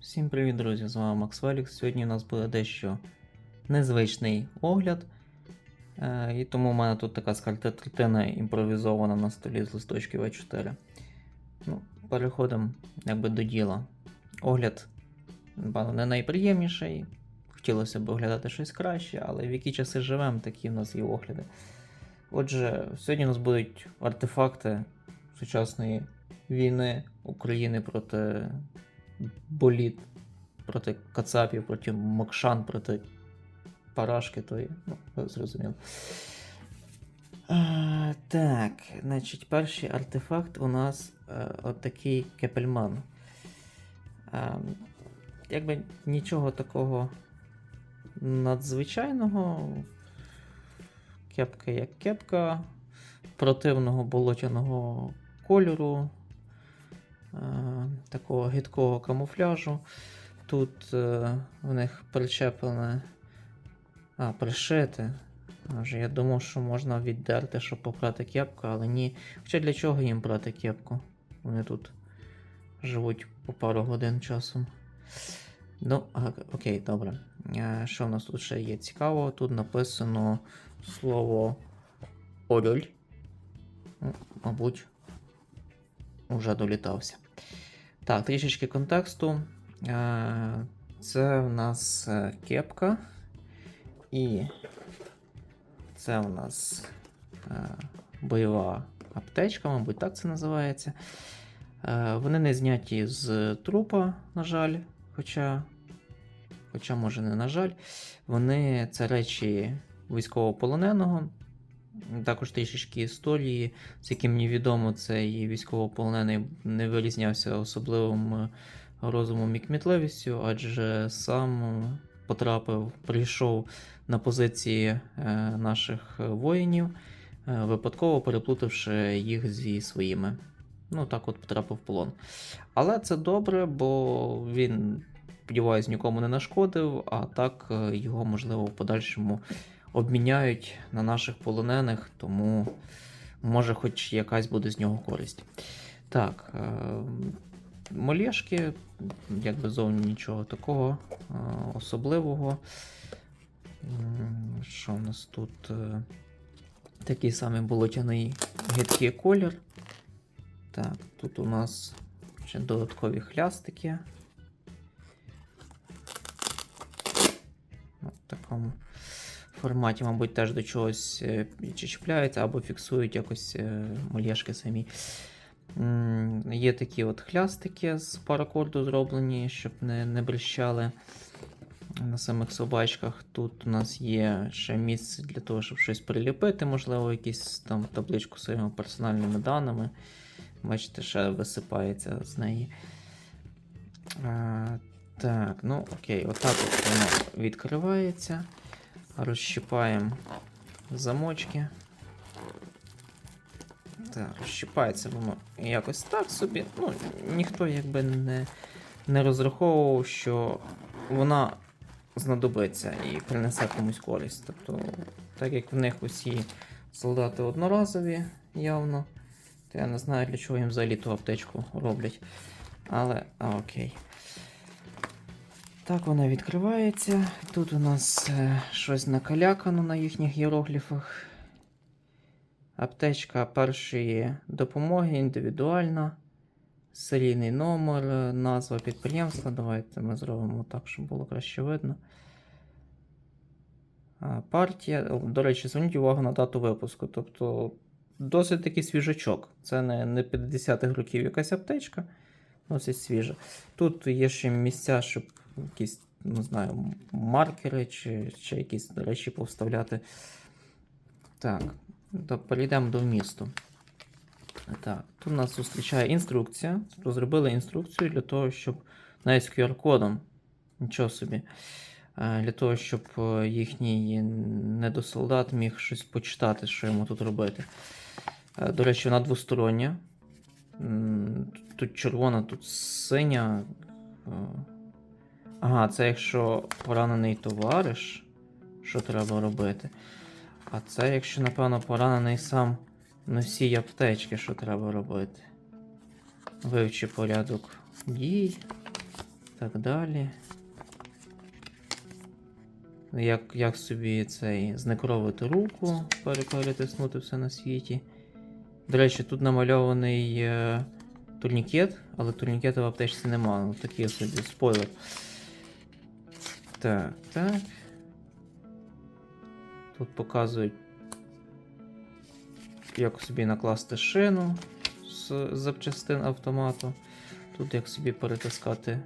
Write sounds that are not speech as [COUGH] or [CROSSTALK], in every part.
Всім привіт, друзі! З вами Макс Велікс. Сьогодні у нас буде дещо незвичний огляд. Е, і тому в мене тут така скатертина імпровізована на столі з листочків А4. Ну, переходимо якби до діла. Огляд, напевно, не найприємніший. Хотілося б оглядати щось краще, але в які часи живемо, такі в нас є огляди. Отже, сьогодні у нас будуть артефакти сучасної війни України проти боліт, проти Кацапів, проти Мокшан, проти Парашки тої. Ну, зрозуміло. А, так, значить, перший артефакт у нас е, от такий кепельман. А, якби нічого такого надзвичайного. Кепка як кепка, противного болотяного кольору, е, такого гидкого камуфляжу. Тут е, в них причеплене. А, пришите. Вже я думав, що можна віддерти, щоб попрати кепку, але ні. Хоча для чого їм брати кепку? Вони тут живуть по пару годин часом. Ну, окей, добре. Е, Що в нас тут ще є цікаво? Тут написано слово Ороль. Ну, Мабуть, вже долітався. Так, трішечки контексту. Е, Це в нас е, кепка. І це у нас е, бойова аптечка, мабуть, так це називається. Вони не зняті з трупа, на жаль. Хоча, хоча, може, не на жаль. Вони це речі військовополоненого. Також трішечки історії, з яким мені відомо, цей військовополонений не вирізнявся особливим е, розумом і кмітливістю, адже сам потрапив, прийшов на позиції е, наших воїнів, е, випадково переплутавши їх зі своїми. Ну, так от потрапив в полон. Але це добре, бо він, сподіваюсь, нікому не нашкодив, а так його, можливо, в подальшому обміняють на наших полонених, тому може хоч якась буде з нього користь. Так, е, молєшки, якби зовні нічого такого е, особливого. Що в нас тут? Е, Такий самий болотяний гидкий колір. Так, тут у нас ще додаткові хлястики. В такому форматі, мабуть, теж до чогось е, чи чіпляються або фіксують якось е, самі. Є такі от хлястики з паракорду зроблені, щоб не, не брещали на самих собачках. Тут у нас є ще місце для того, щоб щось приліпити, можливо, якісь там табличку своїми персональними даними. Бачите, ще висипається з неї. А, так, ну окей, отак от воно відкривається. Розщипаємо замочки. Так, розщипається воно якось так собі. Ну, ніхто якби не, не розраховував, що вона знадобиться і принесе комусь користь. Тобто, так як в них усі солдати одноразові явно, то я не знаю, для чого їм взагалі ту аптечку роблять. Але, а, окей. Так вона відкривається. Тут у нас е, щось накалякано на їхніх іерогліфах. Аптечка першої допомоги індивідуальна. Серійний номер, е, назва підприємства. Давайте ми зробимо так, щоб було краще видно. Партія. До речі, зверніть увагу на дату випуску. Тобто досить такий свіжачок. Це не, не 50-х років якась аптечка. Досить свіжа. Тут є ще місця, щоб якісь, не знаю, маркери чи, чи якісь речі повставляти. Так, то перейдемо до вмісту. Так, тут нас зустрічає інструкція. Тобто зробили інструкцію для того, щоб навіть з QR-кодом, нічого собі, е, для того, щоб е, їхній недосолдат міг щось почитати, що йому тут робити. Е, До речі, вона двостороння. Тут червона, тут синя. Ага, це якщо поранений товариш, що треба робити. А це якщо, напевно, поранений сам носій аптечки, що треба робити. Вивчи порядок дій. так далі. Як, як собі цей знекровити руку, пере- перетиснути все на світі. До речі, тут намальований е, турнікет, але турнікета в аптечці нема. Ну, такий собі спойлер. Так, так. Тут показують, як собі накласти шину з запчастин автомату. Тут як собі перетискати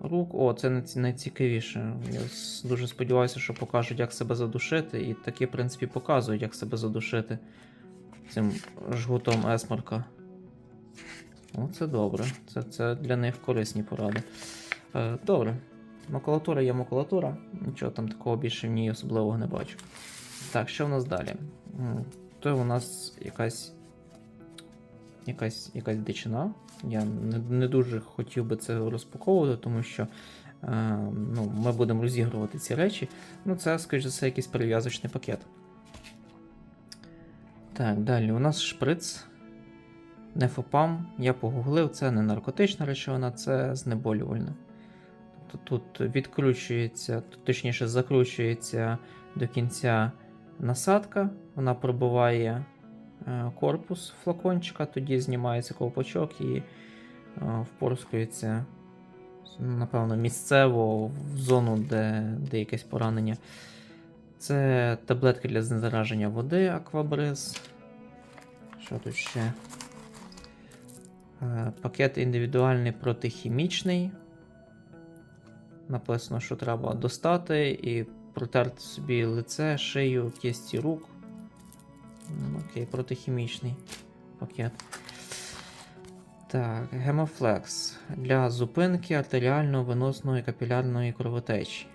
руку. О, це найцікавіше. Я дуже сподіваюся, що покажуть, як себе задушити. І таки, в принципі, показують, як себе задушити цим жгутом есмарка. О, це добре. Це, це для них корисні поради. Е, добре. Макулатура є макулатура. Нічого там такого більше в ній особливого не бачу. Так, що в нас далі? То у нас якась. Якась, якась дичина. Я не, не дуже хотів би це розпаковувати, тому що е, ну, ми будемо розігрувати ці речі. Ну, це, скоріш за все, якийсь перев'язочний пакет. Так, далі у нас шприц. Нефопам. Я погуглив, це не наркотична речовина, це знеболювальна. Тобто тут відкручується, точніше, закручується до кінця насадка, вона пробиває е, корпус флакончика, тоді знімається ковпачок і е, впорскується, напевно, місцево в зону, де, де якесь поранення. Це таблетки для знезараження води Аквабриз. Що тут ще? Е, Пакет індивідуальний протихімічний. Написано, що треба достати і протерти собі лице, шию, кисті рук. Окей, протихімічний пакет. Так, гемофлекс для зупинки артеріально веносної капілярної кровотечі.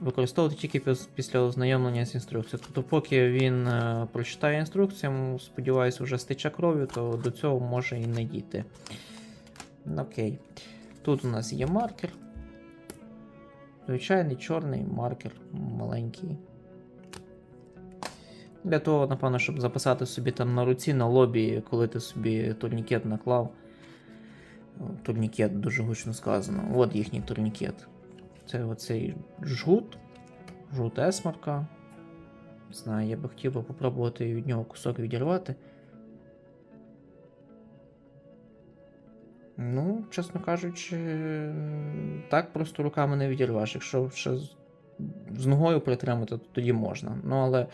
Використовувати тільки після ознайомлення з інструкцією. Тобто, поки він е, прочитає інструкцію, сподіваюся, вже стече кров'ю, то до цього може і не дійти. Окей. Тут у нас є маркер. Звичайний чорний маркер, маленький. Для того, напевно, щоб записати собі там на руці, на лобі, коли ти собі турнікет наклав. Турнікет дуже гучно сказано. От їхній турнікет. Це оцей жгут, жгут есмарка. Не знаю, я би хотів би попробувати від нього кусок відірвати. Ну, чесно кажучи, так просто руками не відірвеш. Якщо ще з ногою притримати, то тоді можна. Ну, але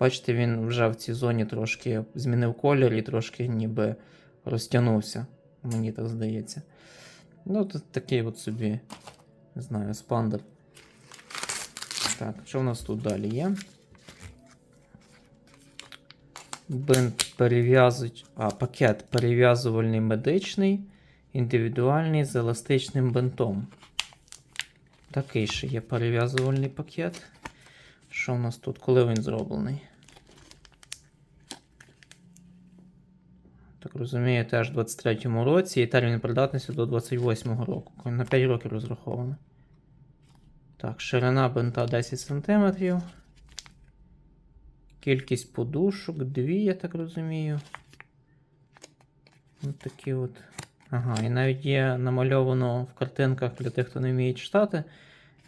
бачите, він вже в цій зоні трошки змінив колір і трошки ніби розтягнувся. Мені так здається. Ну, тут такий от собі, не знаю, спандер. Так, що в нас тут далі є? Бинт перев'язують. А, пакет перев'язувальний медичний, індивідуальний з еластичним бинтом. Такий ще є перев'язувальний пакет. Що в нас тут? Коли він зроблений? Так розумію, теж в 23-му році і термін придатності до 28-го року. На 5 років розраховано. Так, ширина бинта 10 см. Кількість подушок 2, я так розумію. Ось такі от. Ага, і навіть є намальовано в картинках для тих, хто не вміє читати,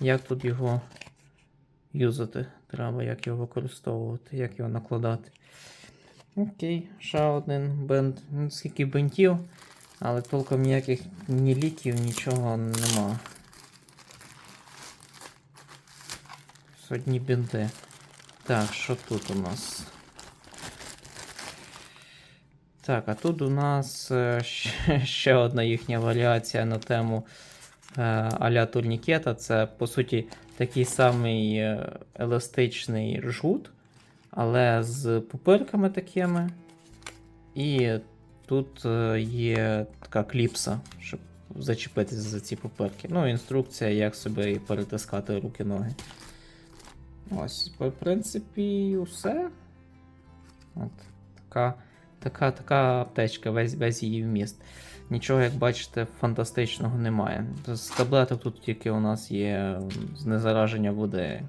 як тут його юзати. Треба, як його використовувати, як його накладати. Окей, ще один бинт. Ну, скільки бинтів, але толком ніяких ні ліків, нічого нема. Одні бинти. Так, що тут у нас? Так, а тут у нас е, ще, [LAUGHS] ще одна їхня варіація на тему е, а-ля турнікета. Це, по суті, такий самий е, еластичний жгут, але з пупирками такими. І тут є така кліпса, щоб зачепитися за ці пупирки. Ну, інструкція, як собі перетискати руки-ноги. Ось, в принципі, усе. От, така, така, така аптечка, весь, весь її вміст. Нічого, як бачите, фантастичного немає. З таблеток тут тільки у нас є знезараження води.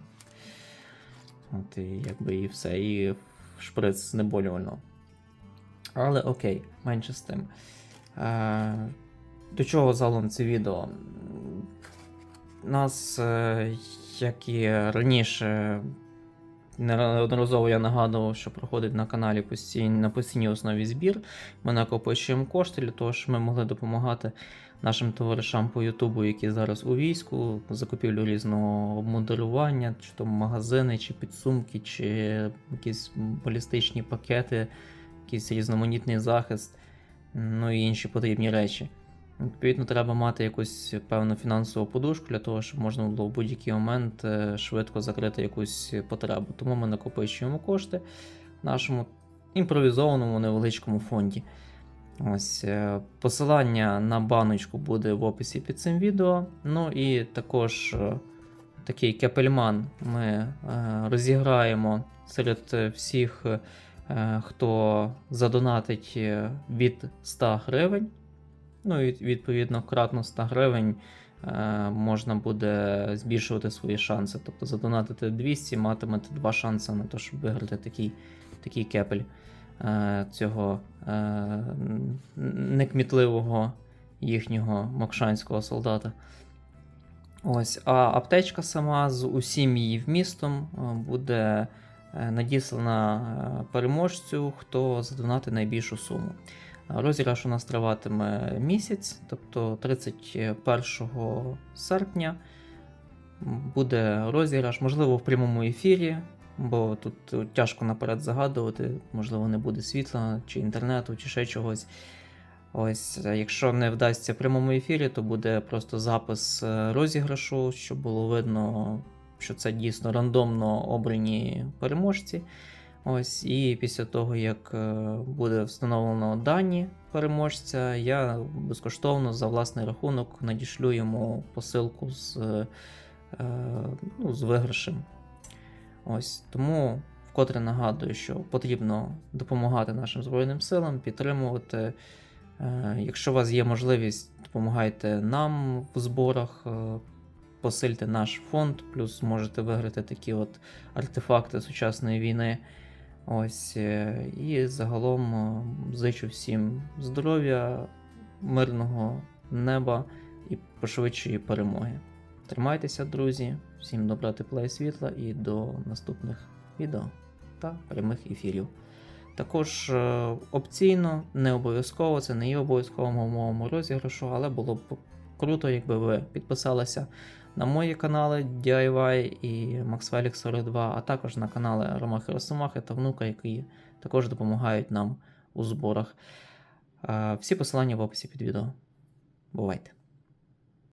От і якби і все, і шприц знеболювального. Але окей, менше з тим. А, До чого загалом це відео? Нас, е, як і раніше, неодноразово я нагадував, що проходить на каналі постійно, на постійній основі збір. Ми накопичуємо кошти для того, щоб ми могли допомагати нашим товаришам по Ютубу, які зараз у війську, закупівлю різного обмундирування, чи то магазини, чи підсумки, чи якісь балістичні пакети, якийсь різноманітний захист, ну і інші потрібні речі. Відповідно, треба мати якусь певну фінансову подушку для того, щоб можна було в будь-який момент е, швидко закрити якусь потребу. Тому ми накопичуємо кошти в нашому імпровізованому невеличкому фонді. Ось е, посилання на баночку буде в описі під цим відео. Ну і також е, такий кепельман ми розіграємо серед всіх, хто задонатить від 100 гривень. Ну і відповідно кратно 100 гривень е, можна буде збільшувати свої шанси. Тобто задонатити 200, матимете два шанси на те, щоб виграти такий, такий кепель е, цього е, некмітливого їхнього мокшанського солдата. Ось, а аптечка сама з усім її вмістом буде надіслана переможцю, хто задонатить найбільшу суму. Розіграш у нас триватиме місяць, тобто 31 серпня буде розіграш, можливо, в прямому ефірі, бо тут тяжко наперед загадувати, можливо, не буде світла, чи інтернету, чи ще чогось. Ось, якщо не вдасться в прямому ефірі, то буде просто запис е, розіграшу, щоб було видно, що це дійсно рандомно обрані переможці. Ось, і після того, як е, буде встановлено дані переможця, я безкоштовно за власний рахунок надішлю йому посилку з, е, ну, з виграшем. Ось, тому вкотре нагадую, що потрібно допомагати нашим Збройним силам, підтримувати. Е, Якщо у вас є можливість, допомагайте нам в зборах, е, посильте наш фонд, плюс можете виграти такі от артефакти сучасної війни. Ось, е, і загалом е, зичу всім здоров'я, мирного неба і пошвидшої перемоги. Тримайтеся, друзі, всім добра, тепла і світла, і до наступних відео та прямих ефірів. Також е, опційно, не обов'язково, це не є обов'язковим моєму розіграшу, але було б круто, якби ви підписалися на мої канали DIY і MaxFelix 42, а також на канали Ромахи Росомахи та Внука, які також допомагають нам у зборах. Е, Всі посилання в описі під відео. Бувайте!